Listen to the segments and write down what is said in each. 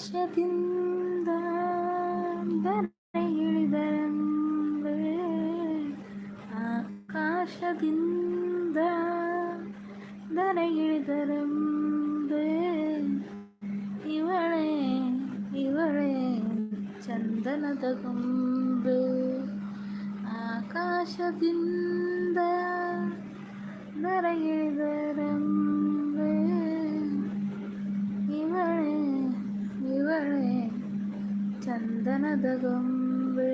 些病 ಚಂದನದ ಗೊಂಬೆ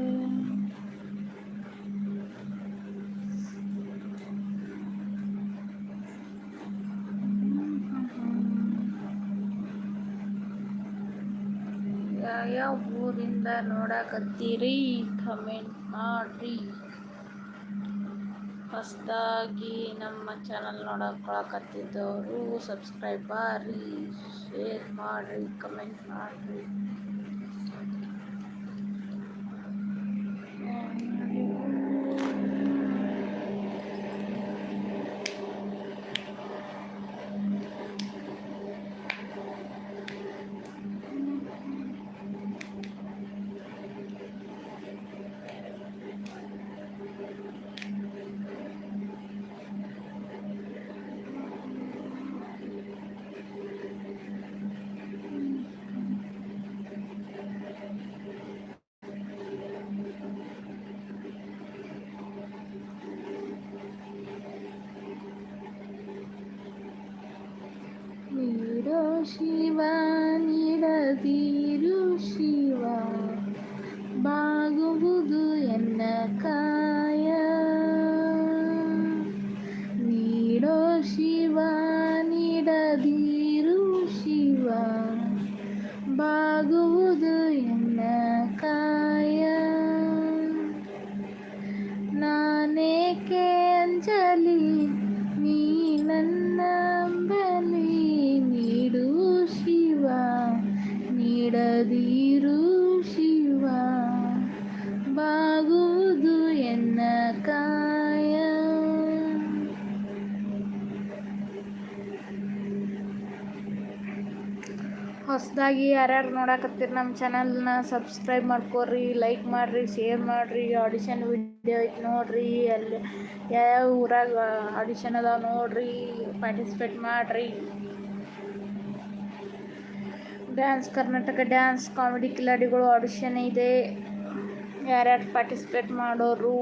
ಯಾವ ಊರಿಂದ ನೋಡಕತ್ತೀರಿ? ಕಮೆಂಟ್ ಮಾಡ್ರಿ. ಹೊಸದಾಗಿ ನಮ್ಮ ಚಾನಲ್ ನೋಡಕೊಳಕತ್ತಿದ್ದವರು ಸಬ್ಸ್ಕ್ರೈಬ್ ಮಾಡ್ರಿ, ಶೇರ್ ಮಾಡಿರಿ, ಕಮೆಂಟ್ ಮಾಡಿರಿ. ಯಾರ್ಯಾರು ನೋಡಕತ್ತೀರಿ ನಮ್ಮ ಚಾನಲ್ನ ಸಬ್ಸ್ಕ್ರೈಬ್ ಮಾಡ್ಕೊರಿ ಲೈಕ್ ಮಾಡಿರಿ ಶೇರ್ ಮಾಡಿರಿ ಆಡಿಷನ್ ವಿಡಿಯೋ ಐತೆ ನೋಡಿರಿ ಅಲ್ಲಿ ಯಾವ್ಯಾವ ಊರಾಗ ಆಡಿಷನ್ ಅದಾವ ನೋಡಿರಿ ಪಾರ್ಟಿಸಿಪೇಟ್ ಮಾಡಿರಿ. ಡ್ಯಾನ್ಸ್ ಕರ್ನಾಟಕ ಡ್ಯಾನ್ಸ್ ಕಾಮಿಡಿ ಕಿಲಾಡಿಗಳು ಆಡಿಷನ್ ಇದೆ. ಯಾರ್ಯಾರು ಪಾರ್ಟಿಸಿಪೇಟ್ ಮಾಡೋರು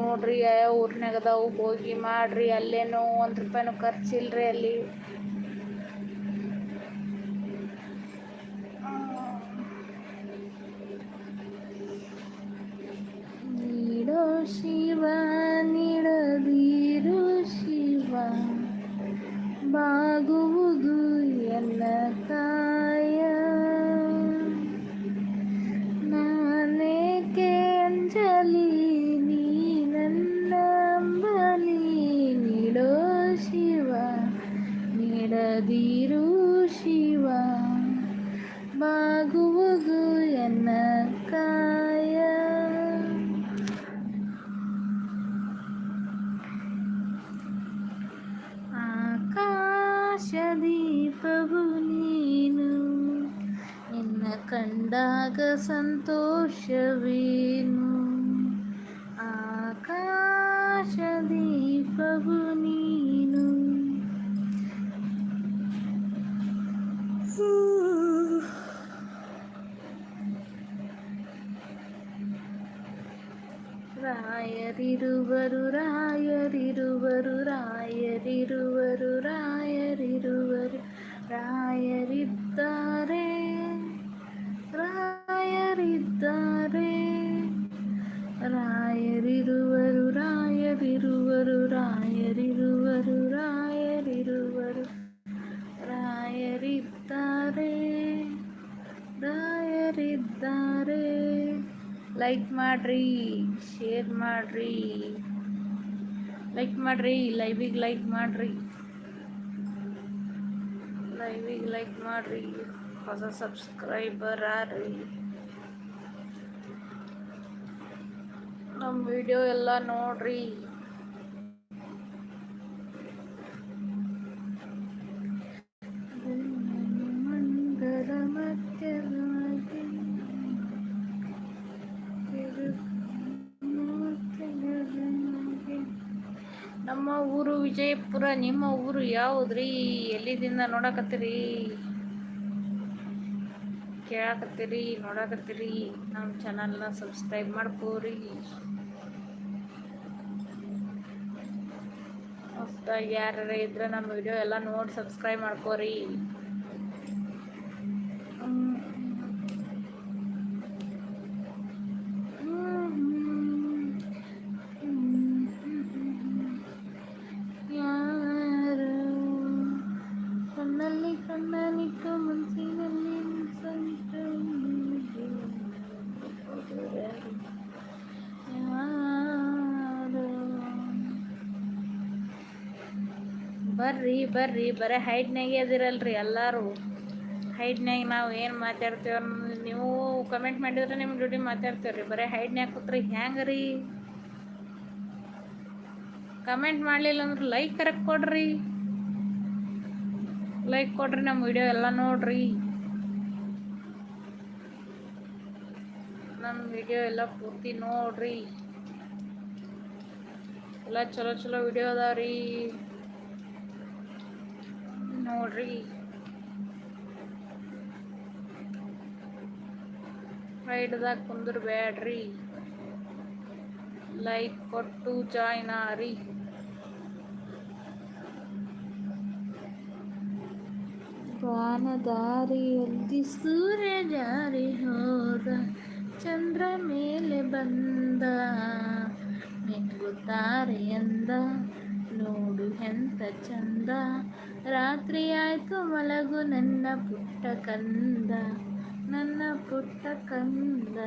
ನೋಡಿರಿ, ಯಾವ್ಯಾವ ಊರಿನಾಗ ಅದಾವು, ಹೋಗಿ ಮಾಡಿರಿ, ಅಲ್ಲೇನೋ ಒಂದು ರೂಪಾಯಿನೂ ಖರ್ಚಿಲ್ರಿ ಅಲ್ಲಿ. ನೀಡೋ ಸಂತೋಷವೇನು? ಆಕಾಶದೀಪವು ನೀನು. ರಾಯರಿರುವರು ರಾಯರಿರುವರು ರಾಯರಿರುವರು ರಾಯರಿರುವರು ರಾಯರಿದ್ದಾರೆ. ರಾಯರಿದ್ದಾರೆ. ರಾಯರಿರುವರು ರಾಯರಿರುವರು ರಾಯರಿರುವರು ರಾಯರಿರುವರು. ರಾಯರಿದ್ದಾರೆ ರಾಯರಿದ್ದಾರೆ. ಲೈಕ್ ಮಾಡ್ರಿ ಶೇರ್ ಮಾಡ್ರಿ. ಲೈಕ್ ಮಾಡ್ರಿ ಲೈವಿಗೆ ಲೈಕ್ ಮಾಡ್ರಿ. ಲೈವಿಗೆ ಲೈಕ್ ಮಾಡ್ರಿ. ಹೊಸ ಸಬ್ಸ್ಕ್ರೈಬರ್ ಆರ್ರಿ. ನಮ್ಮ ವಿಡಿಯೋ ಎಲ್ಲ ನೋಡ್ರಿ. ನಮ್ಮ ಊರು ವಿಜಯಪುರ, ನಿಮ್ಮ ಊರು ಯಾವುದ್ರಿ? ಎಲ್ಲಿದಿಂದ ನೋಡಕತ್ತೀರಿ? ಕೇಳಕತ್ತೀರಿ, ನೋಡಕತ್ತೀರಿ. ನಮ್ಮ ಚಾನಲ್ನ ಸಬ್ಸ್ಕ್ರೈಬ್ ಮಾಡ್ಕೋರಿ. ಹೊಸ್ದಾಗಿ ಯಾರು ಇದ್ರೆ ನಮ್ಮ ವಿಡಿಯೋ ಎಲ್ಲ ನೋಡಿ ಸಬ್ಸ್ಕ್ರೈಬ್ ಮಾಡ್ಕೋರಿ. ಬರ್ರಿ ಬರ್ರಿ, ಬರೀ ಹೈಟ್ನಾಗೆ ಅದಿರಲ್ರಿ ಎಲ್ಲರೂ. ಹೈಟ್ನಾಗ ನಾವು ಏನು ಮಾತಾಡ್ತೇವೆ ನೀವು ಕಮೆಂಟ್ ಮಾಡಿದ್ರೆ ನಿಮ್ಮ ಡ್ಯೂಟಿ ಮಾತಾಡ್ತೇವೆ ರೀ ಬರೀ ಹೈಟ್ನ್ಯಾಗ ಕೂತ್ರಿ ಹ್ಯಾಂಗೆ ರೀ ಕಮೆಂಟ್ ಮಾಡಲಿಲ್ಲ ಅಂದ್ರೆ ಲೈಕ್ ಕರೆಕ್ಟ್ ಕೊಡ್ರಿ. ಲೈಕ್ ಕೊಡ್ರಿ ನಮ್ಮ ವಿಡಿಯೋ ಎಲ್ಲ ನೋಡ್ರಿ. ನಮ್ಮ ವಿಡಿಯೋ ಎಲ್ಲ ಪೂರ್ತಿ ನೋಡ್ರಿ. ಎಲ್ಲ ಚಲೋ ಚಲೋ ವಿಡಿಯೋ ಅದಾವ್ರಿ. ನೋಡ್ರಿ. ರೈಡ್ದಾಗ ಕುಂದಿರ್ಬೇಡ್ರಿ ಲೈಕ್ ಕೊಟ್ಟು ಜಾಯ್ನ್ ಆರಿ. ವಾನದಾರಿಯಲ್ಲಿ ಸೂರ್ಯ ಜಾರಿ ಹೋದ ಚಂದ್ರ ಮೇಲೆ ಬಂದ. ಮಿಂಗುತ್ತಾರೆ ಎಂದ. ನೋಡು ಎಂತ ಚಂದ. ರಾತ್ರಿ ಆಯ್ತು ಮಲಗು ನನ್ನ ಪುಟ್ಟ ಕಂದ ನನ್ನ ಪುಟ್ಟ ಕಂದ.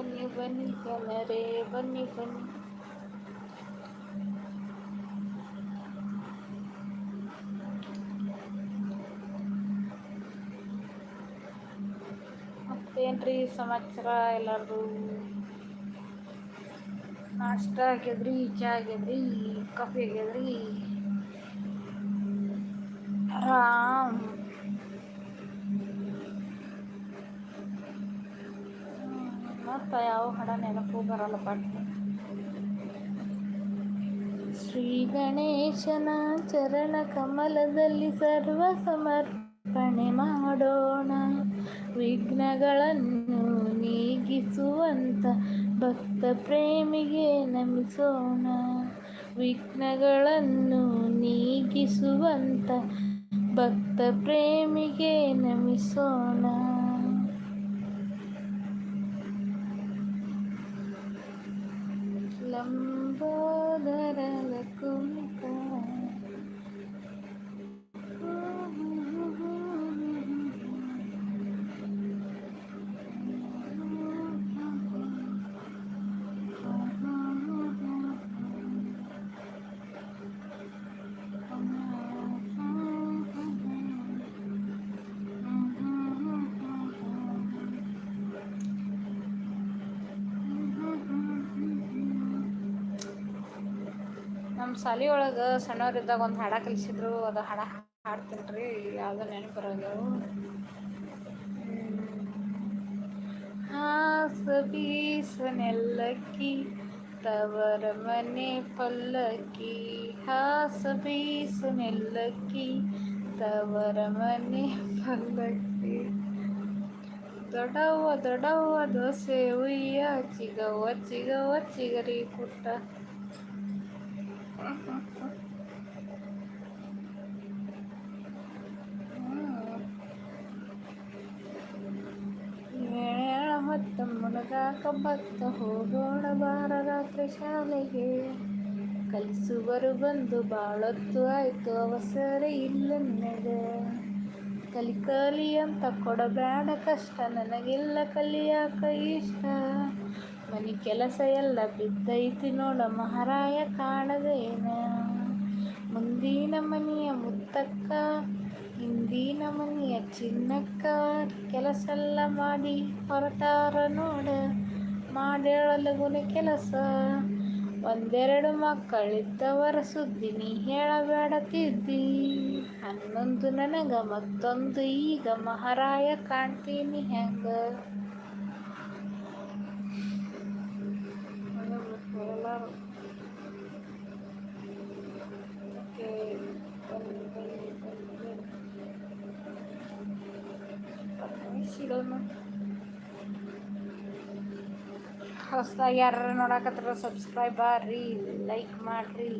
ಬನ್ನಿ ಬನ್ನಿ ಜನರೇ, ಬನ್ನಿ ಬನ್ನಿ. ಮತ್ತೇನ್ರಿ ಸಮಾಚಾರ ಎಲ್ಲಾರ್ದು ನಾಷ್ಟ ಆಗ್ಯದ್ರಿ ಚಾ ಆಗ್ಯದ್ರಿ ಕಾಫಿ ಆಗ್ಯದ್ರಿ ಆರಾಮ್ ಮತ್ತು ಯಾವ ಹಾಡ ನೆನಪು ಬರಲ್ಲ ಶ್ರೀ ಗಣೇಶನ ಚರಣ ಕಮಲದಲ್ಲಿ ಸರ್ವ ಸಮರ್ಪಣೆ ಮಾಡೋಣ. ವಿಘ್ನಗಳನ್ನು ನೀಗಿಸುವಂತ ಭಕ್ತ ಪ್ರೇಮಿಗೆ ನಮಿಸೋಣ. ವಿಘ್ನಗಳನ್ನು ನೀಗಿಸುವಂತ ಭಕ್ತ ಪ್ರೇಮಿಗೆ ನಮಿಸೋಣ. ധരലക്കും കാ ಒಳಗೆ ಸಣ್ಣವ್ರಿದ್ದಾಗ ಒಂದು ಹಾಡ ಕಲಿಸಿದ್ರು, ಅದು ಹಾಡ ಹಾಡ್ತೀನಿ ರೀ ಯಾವುದೋ ನೆನಪು ಬರೋದು ಹಾಸ ಬೀಸನೆಲ್ಲಕ್ಕಿ, ತವರ ಮನೆ ಪಲ್ಲಕ್ಕಿ. ಹಾಸ ಬೀಸನೆಲ್ಲಕ್ಕಿ, ತವರ ಮನೆ ಪಲ್ಲಕ್ಕಿ. ದೊಡ್ಡವ್ವ ದೊಡ್ಡವ್ವ ದೋಸೆ ಉಯ್ಯ ಚಿಗವ್ವ ಚಿಗವ್ವ ಚಿಗರಿ ಪುಟ್ಟ ಏಳ ಹೊತ್ತಮ್ಮನ ಕಬ್ಬತ್ತ ಬತ್ತ ಹೋಗೋಣ ಬಾರ ರಾತ್ರಿ ಶಾಲೆಗೆ. ಕಲಿಸುವರು ಬಂದು ಬಾಳೊತ್ತು ಆಯ್ತು, ಅವಸರ ಇಲ್ಲ ನನಗೆ ಕಲಿ ಕಲಿ ಅಂತ ಕೊಡಬೇಡ ಕಷ್ಟ, ನನಗಿಲ್ಲ ಕಲಿಯಾಕ ಇಷ್ಟ. ಮನೆ ಕೆಲಸ ಎಲ್ಲ ಬಿದ್ದೈತಿ ನೋಡ ಮಹಾರಾಯ ಕಾಣದೇನ ಮುಂದಿನ ಮನೆಯ ಮುತ್ತಕ್ಕ, ಹಿಂದಿನ ಮನೆಯ ಚಿನ್ನಕ್ಕ ಕೆಲಸ ಎಲ್ಲ ಮಾಡಿ ಹೊರಟಾರ ನೋಡ. ಮಾಡೇಳಲಗುನ ಕೆಲಸ. ಒಂದೆರಡು ಮಕ್ಕಳಿದ್ದವರ ಸುದ್ದಿ ನೀ ಹೇಳಬೇಡ ತಿದ್ದಿ. ಹನ್ನೊಂದು ನನಗ ಮತ್ತೊಂದು ಈಗ ಮಹಾರಾಯ ಕಾಣ್ತೀನಿ ಹೆಂಗ? ಹೊಸ್ದಾಗಿ ಯಾರು ನೋಡಕತ್ತಾರ ಸಬ್ಸ್ಕ್ರೈಬ್ ರೀ ಲೈಕ್ ಮಾಡ್ರಿ.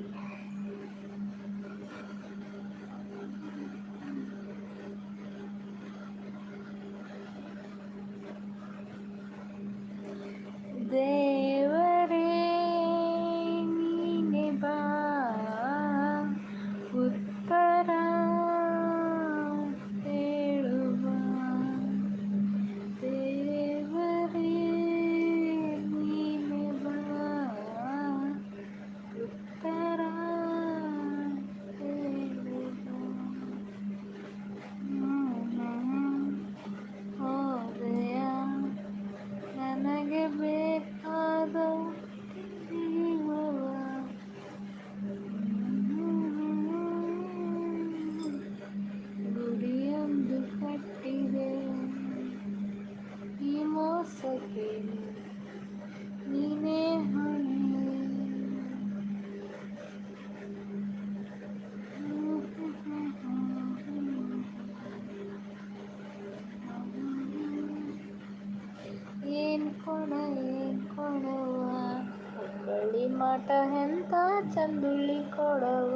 ಮಠ ಎಂತ ಚಂದುಳ್ಳಿ ಕೊಡವ?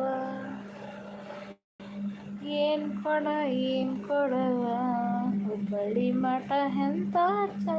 ಏನ್ ಕೊಡ ಏನ್ ಕೊಡವ? ಹುಬ್ಬಳ್ಳಿ ಮಠ ಎಂತ ಚಂದುಳ್ಳಿ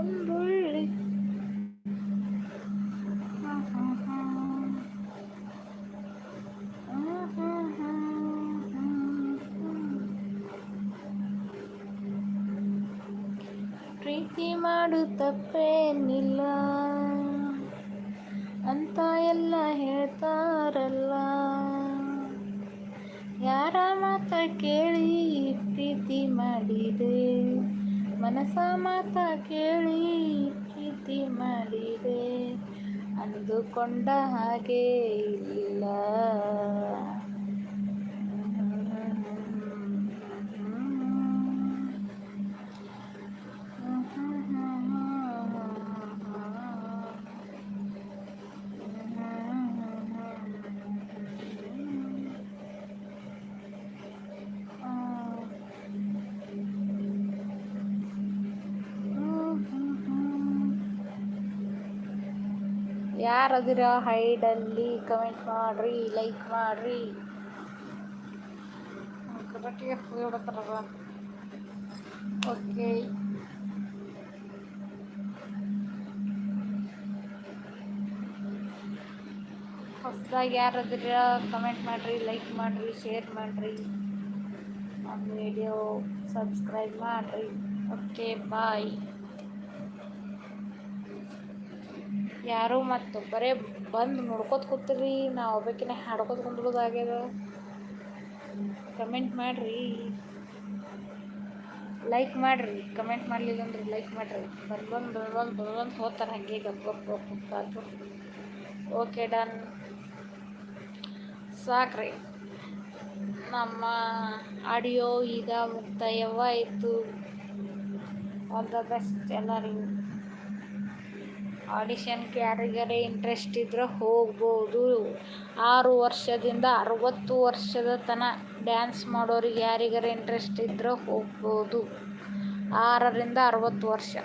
ಮನಸ ಮಾತ ಕೇಳಿ ಪ್ರೀತಿ ಮಾಡಿದೆ. ಅಂದುಕೊಂಡ ಹಾಗೆ ಇಲ್ಲ. ಯಾರದಿರ ಹೈಡಲ್ಲಿ ಕಮೆಂಟ್ ಮಾಡ್ರಿ ಲೈಕ್ ಮಾಡ್ರಿ. ಕರೆಕ್ಟಿಗೆ ಹೇಳ್ಬೇಕಲ್ಲ ಓಕೆ ಹೊಸದಾಗಿ ಯಾರಾದ್ರ ಕಮೆಂಟ್ ಮಾಡಿರಿ ಲೈಕ್ ಮಾಡಿರಿ ಶೇರ್ ಮಾಡಿರಿ. ನಮ್ಮ ವಿಡಿಯೋ ಸಬ್ಸ್ಕ್ರೈಬ್ ಮಾಡಿರಿ. ಓಕೆ ಬಾಯ್ ಯಾರು ಮತ್ತು ಬರೇ ಬಂದು ನೋಡ್ಕೋತ ಕೂತಿರಿ, ನಾವು ಒಬ್ಬಾಕಿನ ಹಾಡ್ಕೋತ ಕುಂದ್ರದಾಗ್ಯದ ಕಮೆಂಟ್ ಮಾಡಿರಿ. ಲೈಕ್ ಮಾಡಿರಿ ಕಮೆಂಟ್ ಮಾಡಲಿಲ್ಲ ಅಂದ್ರೆ ಲೈಕ್ ಮಾಡಿರಿ. ಬರ್ಬಂದು ಬರ್ಬಂದು ಬರ್ಬಂದು ಬಂದು ಹೋಗ್ತಾರೆ ಹಾಗೆ ಗಪ್ ಗಪ್ ಗಪ್. ಓಕೆ ಡನ್ ಸಾಕ್ರಿ. ನಮ್ಮ ಆಡಿಯೋ ಈಗ ಮುಕ್ತಾಯವಾಯಿತು. ಆಲ್ ದ ಬೆಸ್ಟ್ ಎಲ್ಲರಿಗೂ. ಆಡಿಷನ್ಗೆ ಯಾರಿಗಾರೆ ಇಂಟ್ರೆಸ್ಟ್ ಇದ್ರೆ ಹೋಗ್ಬೋದು. ಆರು ವರ್ಷದಿಂದ ಅರವತ್ತು ವರ್ಷದ ತನಕ ಡ್ಯಾನ್ಸ್ ಮಾಡೋರಿಗೆ ಯಾರಿಗಾರೆ ಇಂಟ್ರೆಸ್ಟ್ ಇದ್ದರೆ ಹೋಗ್ಬೋದು. ಆರರಿಂದ ಅರವತ್ತು ವರ್ಷ.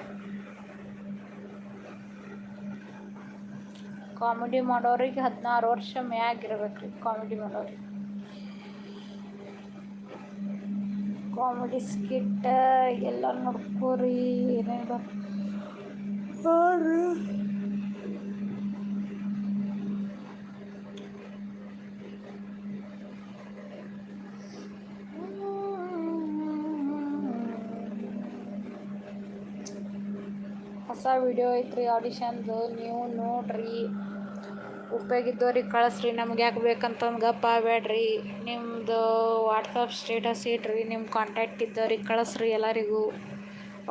ಕಾಮಿಡಿ ಮಾಡೋರಿಗೆ ಹದಿನಾರು ವರ್ಷ ಮ್ಯಾಗಿರ್ಬೇಕು ರೀ ಕಾಮಿಡಿ ಮಾಡೋರಿಗೆ. ಕಾಮಿಡಿ ಸ್ಕಿಟ್ ಎಲ್ಲ ನೋಡ್ಕೋರಿ ಏನೇನು. ಹೊಸ ವಿಡಿಯೋ ಐತ್ರಿ ಆಡಿಷನ್ದು ನೀವು ನೋಡ್ರಿ. ಉಪಯೋಗಿದ್ದವ್ರಿಗೆ ಕಳಿಸ್ರಿ, ನಮ್ಗೆ ಯಾಕೆ ಬೇಕಂತಂದು ಗಪ್ಪ ಬೇಡ್ರಿ ನಿಮ್ಮದು ವಾಟ್ಸಪ್ ಸ್ಟೇಟಸ್ ಇಟ್ರಿ ನಿಮ್ಮ ಕಾಂಟ್ಯಾಕ್ಟ್ ಇದ್ದವ್ರಿಗೆ ಕಳಿಸ್ರಿ ಎಲ್ಲರಿಗೂ.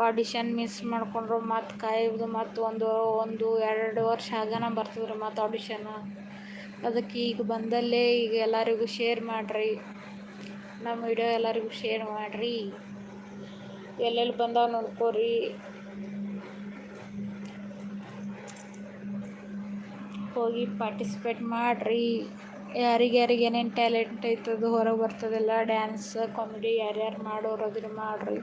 ಆಡಿಷನ್ ಮಿಸ್ ಮಾಡ್ಕೊಂಡ್ರು, ಮತ್ತು ಕಾಯೋದು ಮತ್ತು ಒಂದು ಒಂದು, ಎರಡು ವರ್ಷ ಆಗನ ಬರ್ತದ್ರಿ ಮತ್ತು ಆಡಿಷನ್ ಅದಕ್ಕೆ ಈಗ ಬಂದಲ್ಲೇ ಈಗ ಎಲ್ಲರಿಗೂ ಶೇರ್ ಮಾಡಿರಿ. ನಮ್ಮ ವಿಡಿಯೋ ಎಲ್ಲರಿಗೂ ಶೇರ್ ಮಾಡಿರಿ. ಎಲ್ಲೆಲ್ಲಿ ಬಂದಾವ ನೋಡ್ಕೋರಿ. ಹೋಗಿ ಪಾರ್ಟಿಸಿಪೇಟ್ ಮಾಡಿರಿ. ಯಾರಿಗೆ ಯಾರಿಗೆ ಏನೇನು ಟ್ಯಾಲೆಂಟ್ ಐತದು ಹೊರಗೆ ಬರ್ತದೆಲ್ಲ ಡ್ಯಾನ್ಸ್ ಕಾಮಿಡಿ ಯಾರ್ಯಾರು ಮಾಡೋರು ಅದ್ರ ಮಾಡಿರಿ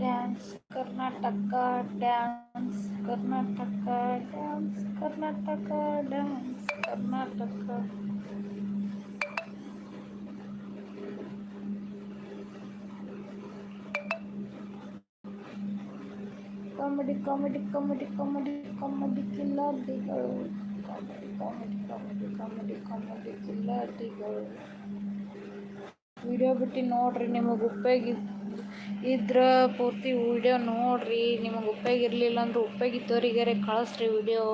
dance Karnataka dance Karnataka dance Karnataka dance, Karnataka. Comedy comedy comedy comedy comedy ಕಿಲ್ಲಾಡಿಗಳು comedy comedy comedy comedy comedy ಕಿಲ್ಲಾಡಿಗಳು video ಬಿಟ್ಟು ನೋಡ್ರಿ, ನಿಮಗೆ ಉಪಯೋಗ ಇದ್ರ ಪೂರ್ತಿ ವಿಡಿಯೋ ನೋಡ್ರಿ, ನಿಮಗೆ ಉಪಯೋಗ ಇರಲಿಲ್ಲ ಅಂದ್ರೆ ಉಪಯೋಗ ಇದ್ದವ್ರಿಗಾರೆ ಕಳಿಸ್ರಿ ವಿಡಿಯೋ.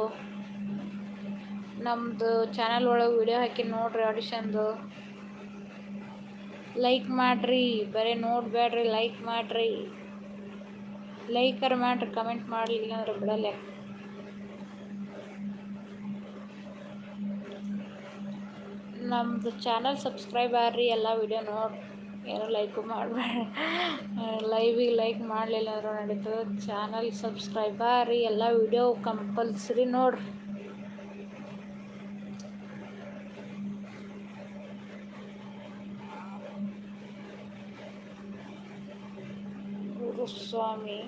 ನಮ್ಮದು ಚಾನಲ್ ಒಳಗೆ ವಿಡಿಯೋ ಹಾಕಿ ನೋಡ್ರಿ ಆಡಿಷನ್ದು. ಲೈಕ್ ಮಾಡಿರಿ, ಬರೀ ನೋಡಬೇಡ್ರಿ ಲೈಕ್ ಮಾಡಿರಿ. ಲೈಕರ್ ಮಾಡ್ರಿ ಕಮೆಂಟ್ ಮಾಡಲಿಲ್ಲ ಅಂದ್ರೆ ಬಿಡಲ್ಲ. ನಮ್ಮದು ಚಾನಲ್ ಸಬ್ಸ್ಕ್ರೈಬ್ ಆಗ್ರಿ, ಎಲ್ಲ ವಿಡಿಯೋ ನೋಡಿ ಏನೋ ಲೈಕು ಮಾಡಬೇಡ. ಲೈವಿಗೆ ಲೈಕ್ ಮಾಡಲಿಲ್ಲ ಅಂದ್ರೆ ನಡೀತದೆ ಚಾನಲ್ ಸಬ್ಸ್ಕ್ರೈಬ್ ಆಗ್ರಿ ಎಲ್ಲ ವಿಡಿಯೋ ಕಂಪಲ್ಸರಿ ನೋಡ್ರಿ. ಗುರುಸ್ವಾಮಿ.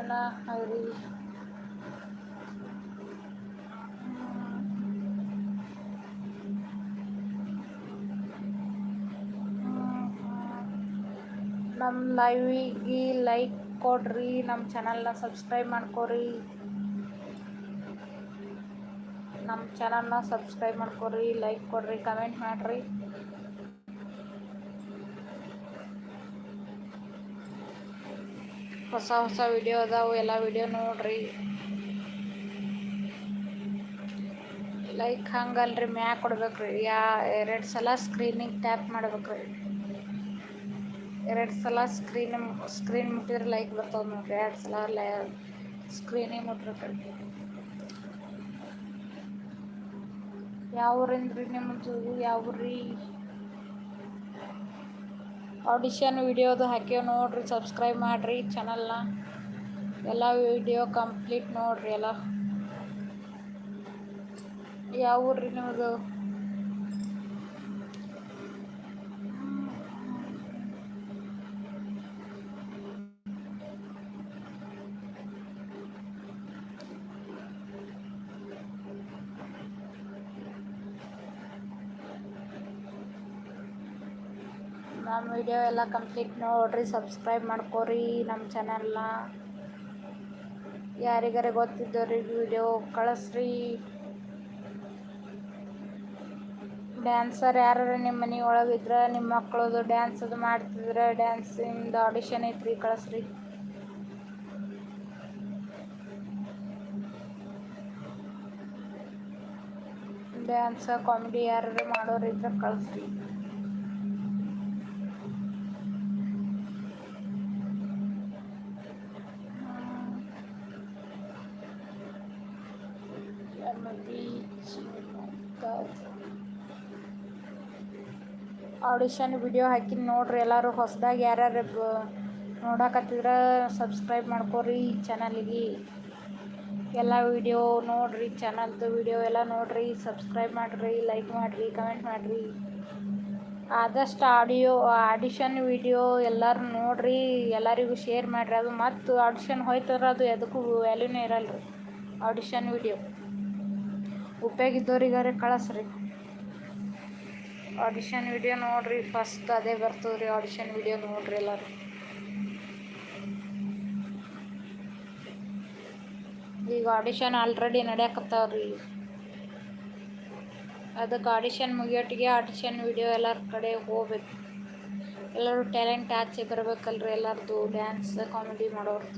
ಏನ ನಮ್ಮ ಲೈವಿಗೆ ಲೈಕ್ ಕೊಡ್ರಿ, ನಮ್ಮ ಚಾನಲ್ನ ಸಬ್ಸ್ಕ್ರೈಬ್ ಮಾಡ್ಕೊರಿ. ನಮ್ಮ ಚಾನಲ್ನ ಸಬ್ಸ್ಕ್ರೈಬ್ ಮಾಡ್ಕೊರಿ ಲೈಕ್ ಕೊಡ್ರಿ ಕಮೆಂಟ್ ಮಾಡಿರಿ. ಹೊಸ ಹೊಸ ವಿಡಿಯೋ ಅದಾವು, ಎಲ್ಲ ವಿಡಿಯೋ ನೋಡ್ರಿ. ಲೈಕ್ ಹಂಗಲ್ರಿ ಮ್ಯಾಕ್ ಕೊಡ್ಬೇಕ್ರಿ. ಯಾ, ಎರಡು ಸಲ ಸ್ಕ್ರೀನಿಗೆ ಟ್ಯಾಪ್ ಮಾಡ್ಬೇಕ್ರಿ. ಎರಡು ಸಲ ಸ್ಕ್ರೀನ್ ಸ್ಕ್ರೀನ್ ಮುಟ್ಟಿದ್ರೆ ಲೈಕ್ ಬರ್ತದೆ ನೋಡ್ರಿ. ಎರಡು ಸಲ ಲೈ ಸ್ಕ್ರೀನೇ ಮುಟ್ರಿ ಯಾವ ಊರಿಂದ ರೀ ನಿಮ್ಮದು ಯಾವ ರೀ ಆಡಿಷನ್ ವಿಡಿಯೋದು ಹಾಕ್ಯವ ನೋಡ್ರಿ ಸಬ್ಸ್ಕ್ರೈಬ್ ಮಾಡಿರಿ ಚಾನಲ್ನ ಎಲ್ಲ ವಿಡಿಯೋ ಕಂಪ್ಲೀಟ್ ನೋಡ್ರಿ ಎಲ್ಲ. ಯಾವ ಊರ್ರಿ ನಿಮ್ಮದು ನಮ್ಮ ವಿಡಿಯೋ ಎಲ್ಲ ಕಂಪ್ಲೀಟ್ ನೋಡ್ರಿ ಸಬ್ಸ್ಕ್ರೈಬ್ ಮಾಡ್ಕೋರಿ ನಮ್ಮ ಚಾನಲ್ನ ಯಾರಿಗಾರ ಗೊತ್ತಿದ್ದವ್ರಿಗೆ ವಿಡಿಯೋ ಕಳಿಸ್ರಿ. ಡ್ಯಾನ್ಸರ್ ಯಾರು ನಿಮ್ಮ ಮನೆ ಒಳಗಿದ್ರೆ ನಿಮ್ಮ ಮಕ್ಕಳದು ಡ್ಯಾನ್ಸ್ ಅದು ಮಾಡ್ತಿದ್ರೆ ಡ್ಯಾನ್ಸಿಂದು ಆಡಿಷನ್ ಐತ್ರಿ ಕಳಿಸ್ರಿ. ಡ್ಯಾನ್ಸ್ ಕಾಮಿಡಿ ಯಾರು ಮಾಡೋರು ಇದ್ರೆ ಆಡಿಷನ್ ವಿಡಿಯೋ ಹಾಕಿ ನೋಡ್ರಿ ಎಲ್ಲರೂ ಹೊಸದಾಗಿ ಯಾರ್ಯಾರು ನೋಡಕತ್ತಿದ್ರೆ ಸಬ್ಸ್ಕ್ರೈಬ್ ಮಾಡ್ಕೊರಿ ಚಾನಲಿಗೆ ಎಲ್ಲ ವಿಡಿಯೋ ನೋಡ್ರಿ ಚಾನಲ್ದು ವಿಡಿಯೋ ಎಲ್ಲ ನೋಡ್ರಿ ಸಬ್ಸ್ಕ್ರೈಬ್ ಮಾಡಿರಿ ಲೈಕ್ ಮಾಡಿರಿ ಕಮೆಂಟ್ ಮಾಡಿರಿ. ಆದಷ್ಟು ಆಡಿಯೋ ಆಡಿಷನ್ ವಿಡಿಯೋ ಎಲ್ಲರೂ ನೋಡ್ರಿ, ಎಲ್ಲರಿಗೂ ಶೇರ್ ಮಾಡಿರಿ. ಅದು ಮತ್ತು ಆಡಿಷನ್ ಹೋಯ್ತಂದ್ರೆ ಅದು ಎದಕ್ಕೂ ವ್ಯಾಲ್ಯೂನೇ ಇರಲ್ರಿ. ಆಡಿಷನ್ ವಿಡಿಯೋ ಉಪಯೋಗ ಇದ್ದವ್ರಿಗಾರೆ ಕಳಿಸ್ರಿ. ಆಡಿಷನ್ ವಿಡಿಯೋ ನೋಡ್ರಿ ಫಸ್ಟ್ ಅದೇ ಬರ್ತದೆ ರೀ ಆಡಿಷನ್ ವಿಡಿಯೋ ನೋಡ್ರಿ ಎಲ್ಲರೂ. ಈಗ ಆಡಿಷನ್ ಆಲ್ರೆಡಿ ನಡೆಯಕತ್ತಾವ್ರಿ. ಅದಕ್ಕೆ ಆಡಿಷನ್ ಮುಗಿಯೋಟಿಗೆ ಆಡಿಷನ್ ವಿಡಿಯೋ ಎಲ್ಲರ ಕಡೆ ಹೋಗ್ಬೇಕು. ಎಲ್ಲರೂ ಟ್ಯಾಲೆಂಟ್ ಆಚೆ ಬರಬೇಕಲ್ರಿ ಎಲ್ಲರದು ಡ್ಯಾನ್ಸ್ ಕಾಮಿಡಿ ಮಾಡೋರು.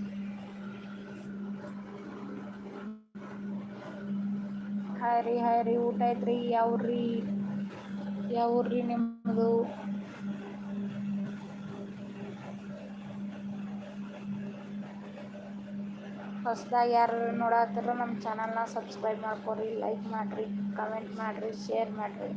ಹಾಯ್ ರೀ ಹಾಯ್ ರೀ ಊಟ ಐತ್ರಿ ಯಾವ್ರಿ? ಯಾವ್ರಿ ನಿಮ್ಮದು ಹೊಸ್ದಾಗಿ ಯಾರು ನೋಡತ್ತಾರ ನಮ್ಮ ಚಾನಲ್ನ ಸಬ್ಸ್ಕ್ರೈಬ್ ಮಾಡ್ಕೊರಿ ಲೈಕ್ ಮಾಡಿರಿ ಕಮೆಂಟ್ ಮಾಡಿರಿ ಶೇರ್ ಮಾಡಿರಿ.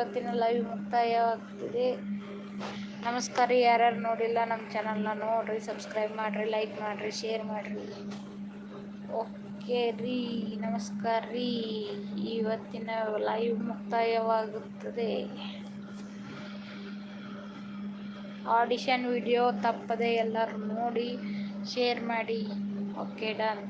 ಇವತ್ತಿನ ಲೈವ್ ಮುಕ್ತಾಯವಾಗ್ತಿದೆ. ನಮಸ್ಕಾರ, ಯಾರ್ಯಾರು ನೋಡಿಲ್ಲ ನಮ್ಮ ಚಾನಲ್ನ ನೋಡ್ರಿ ಸಬ್ಸ್ಕ್ರೈಬ್ ಮಾಡಿರಿ ಲೈಕ್ ಮಾಡಿರಿ ಶೇರ್ ಮಾಡಿರಿ. ಓಕೆ ರೀ, ನಮಸ್ಕಾರ ರೀ. ಇವತ್ತಿನ ಲೈವ್ ಮುಕ್ತಾಯವಾಗುತ್ತದೆ. ಆಡಿಷನ್ ವಿಡಿಯೋ ತಪ್ಪದೆ ಎಲ್ಲರೂ ನೋಡಿ ಶೇರ್ ಮಾಡಿ. Okay done